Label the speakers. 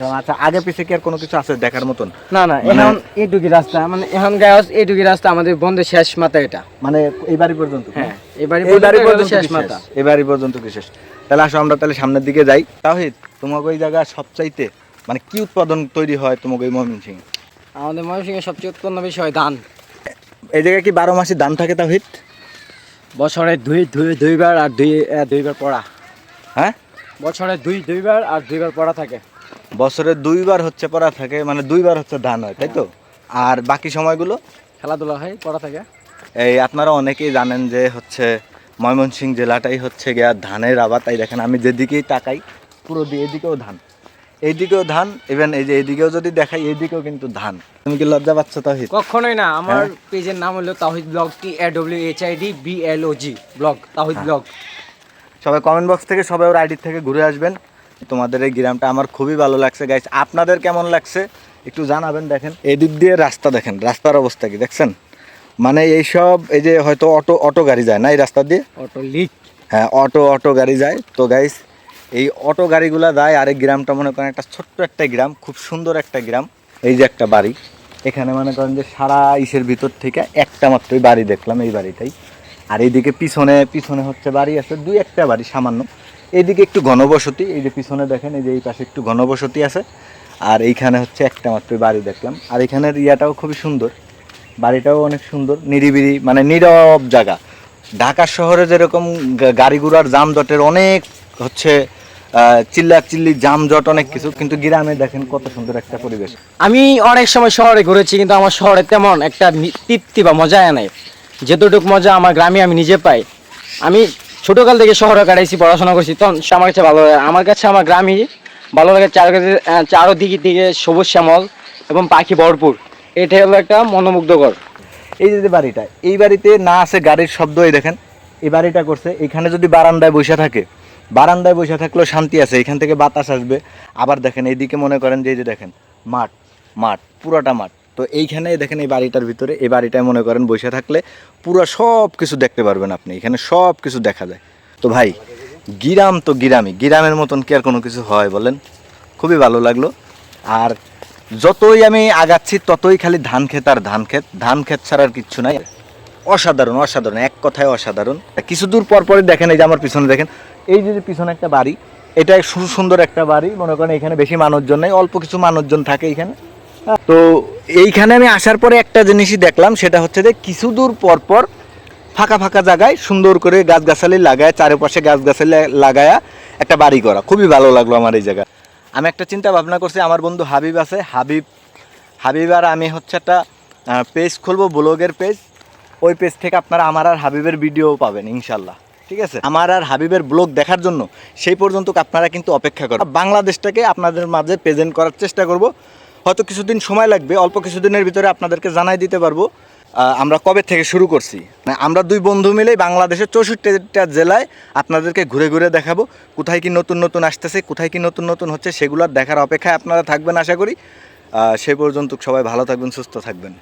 Speaker 1: আচ্ছা আগে পিছে কি আর কোনো কিছু আছে দেখার মতন?
Speaker 2: না না
Speaker 1: মানে-
Speaker 2: এখন এইটুকি রাস্তা মানে এখন গায়ে এইটুকি রাস্তা আমাদের বন্ধের শেষ মাথা এটা।
Speaker 1: মানে এই বাড়ি পর্যন্ত?
Speaker 2: হ্যাঁ
Speaker 1: এই বাড়ি
Speaker 2: পর্যন্ত শেষ মাথা।
Speaker 1: এই বাড়ি পর্যন্ত কি শেষ? তাহলে আসো আমরা তাহলে সামনের দিকে যাই। তাহিদ তোমাকে ওই জায়গা সবচাইতে মানে কি উৎপাদন তৈরি হয় তোমাকে ওই ময়মনসিং
Speaker 2: আমাদের ময়মনসিংহে সবচেয়ে উৎপন্ন বিষয় হয় ধান।
Speaker 1: এই জায়গায় কি বারো মাসে ধান থাকে তাহিদ
Speaker 2: বছরে দুই দুই দুইবার আর দুই দুইবার পড়া।
Speaker 1: হ্যাঁ?
Speaker 2: বছরে দুই দুইবার আর দুইবার পড়া থাকে।
Speaker 1: বছরে দুইবার হচ্ছে পড়া থাকে মানে দুইবার হচ্ছে ধান হয় তাই তো? আর বাকি সময়গুলো?
Speaker 2: খেলাধুলা হয় পড়া থাকে।
Speaker 1: এই আপনারা অনেকেই জানেন যে হচ্ছে ময়মনসিংহ জেলাটাই হচ্ছে গিয়া ধানের আবাদ। তাই দেখেন আমি যেদিকেই তাকাই পুরো দিয়ে এদিকেও ধান। এইদিকেও ধান ইভেন এই যে এইদিকেও যদি দেখাই এইদিকেও কিন্তু ধান। তুমি কি লজ্জা পাচ্ছ তাহিদ
Speaker 2: কখনোই না আমার
Speaker 1: হ্যাঁ।
Speaker 2: পেজের নাম হলো Tahid blog T A W H I D B L O G blog Tahid
Speaker 1: হ্যাঁ।
Speaker 2: ব্লগ।
Speaker 1: সবাই কমেন্ট বক্স থেকে সবাই ওর আইডি থেকে ঘুরে আসবেন। তোমাদের এই গ্রামটা আমার খুবই ভালো লাগছে গাইস আপনাদের কেমন লাগছে? একটু জানাবেন দেখেন। এদিক দিয়ে রাস্তা দেখেন রাস্তার অবস্থা কি দেখছেন? মানে এইসব এই যে হয়তো অটো অটো গাড়ি যায় না এই রাস্তা দিয়ে?
Speaker 2: অটো লিক
Speaker 1: হ্যাঁ অটো অটো গাড়ি যায়। তো গাইস এই অটো গাড়িগুলা যায় আর এই গ্রামটা মনে করেন একটা ছোট্ট একটা গ্রাম খুব সুন্দর একটা গ্রাম। এই যে একটা বাড়ি। এখানে মনে করেন যে সারা ইসের ভিতর থেকে একটা মাত্রই বাড়ি দেখলাম এই বাড়িটাই আর এইদিকে পিছনে পিছনে হচ্ছে বাড়ি আছে দুই একটা বাড়ি সামান্য। এইদিকে একটু ঘনবসতি, এই যে পিছনে দেখেন, এই যে এই পাশে একটু ঘনবসতি আছে। আর এইখানে হচ্ছে একটা মাত্র বাড়ি দেখলাম। আর এখানের ইয়াটাও খুবই সুন্দর। বাড়িটাও অনেক সুন্দর, নিরিবিলি মানে নীরব জায়গা। ঢাকা শহরে যেরকম গাড়ি ঘোড়ার জামজটের অনেক হচ্ছে চিল্লা চিল্লি জামজট অনেক কিছু, কিন্তু গ্রামে দেখেন কত সুন্দর একটা পরিবেশ।
Speaker 2: আমি অনেক সময় শহরে ঘুরেছি, কিন্তু আমার শহরে তেমন একটা তৃপ্তি বা মজা আনে যেতটুকু মজা আমার গ্রামে আমি নিজে পাই। আমি ছোটকাল থেকে শহরে কাটাইছি, পড়াশোনা করছি। তখন আমার কাছে ভালো লাগে। আমার কাছে আমার গ্রামই ভালো লাগে, চারদিকে চারদিকে দিকে সবুজ শ্যামল এবং পাখি ভরপুর। এটাই হলো একটা মনোমুগ্ধকর।
Speaker 1: এই যে যে বাড়িটা, এই বাড়িতে না আছে গাড়ির শব্দ, এই দেখেন। এই বাড়িটা করছে, এখানে যদি বারান্দায় বসে থাকে, বারান্দায় বসে থাকলেও শান্তি আছে, এখান থেকে বাতাস আসবে। আবার দেখেন, এইদিকে মনে করেন যে, এই যে দেখেন, মাঠ মাঠ, পুরোটা মাঠ। তো এইখানে দেখেন এই বাড়িটার ভিতরে, এই বাড়িটায় মনে করেন বসে থাকলে পুরো সব কিছু দেখতে পারবেন আপনি, এখানে সব কিছু দেখা যায়। তো ভাই, গিরাম তো গিরামই, গিরামের মতন কি আর কোনো কিছু হয় বলেন? খুবই ভালো লাগল। আর যতই আমি আগাচ্ছি, ততই খালি ধান ক্ষেত আর ধান ক্ষেত ধান ক্ষেত ছাড়া আর কিচ্ছু নাই। অসাধারণ অসাধারণ, এক কথায় অসাধারণ। কিছু দূর পর পরই দেখেন এই যে আমার পিছনে দেখেন, এই যে পিছনে একটা বাড়ি, এটা সুন্দর একটা বাড়ি, মনে করেন এখানে বেশি মানুষজন নেই, অল্প কিছু মানুষজন থাকে এখানে। তো এইখানে আমি আসার পরে একটা জিনিসই দেখলাম, সেটা হচ্ছে যে কিছু দূর পর পর ফাঁকা ফাঁকা জায়গায় সুন্দর করে গাছগাছালি লাগায়, চারিপাশে গাছগাছালি লাগায়া একটা বাড়ি করা। খুবই ভালো লাগল আমার এই জায়গা। আমি একটা চিন্তা ভাবনা করছি, আমার বন্ধু হাবিব আছে। হাবিব হাবিব আর আমি হচ্ছে একটা পেজ খুলবো, ব্লগের পেজ ওই পেজ থেকে আপনারা আমার আর হাবিবের ভিডিও পাবেন, ইনশাল্লাহ। ঠিক আছে? আমার আর হাবিবের ব্লগ দেখার জন্য, সেই পর্যন্ত আপনারা কিন্তু অপেক্ষা করবেন বাংলাদেশটাকে আপনাদের মাঝে প্রেজেন্ট করার চেষ্টা করব। হয়তো কিছুদিন সময় লাগবে, অল্প কিছুদিনের ভিতরে আপনাদেরকে জানাই দিতে পারব আমরা কবে থেকে শুরু করছি। মানে আমরা দুই বন্ধু মিলেই বাংলাদেশের চৌষট্টিটা জেলায় আপনাদেরকে ঘুরে ঘুরে দেখাবো, কোথায় কি নতুন নতুন আসতেছে, কোথায় কি নতুন নতুন হচ্ছে সেগুলো দেখার অপেক্ষায় আপনারা থাকবেন আশা করি। সে পর্যন্ত সবাই ভালো থাকবেন, সুস্থ থাকবেন।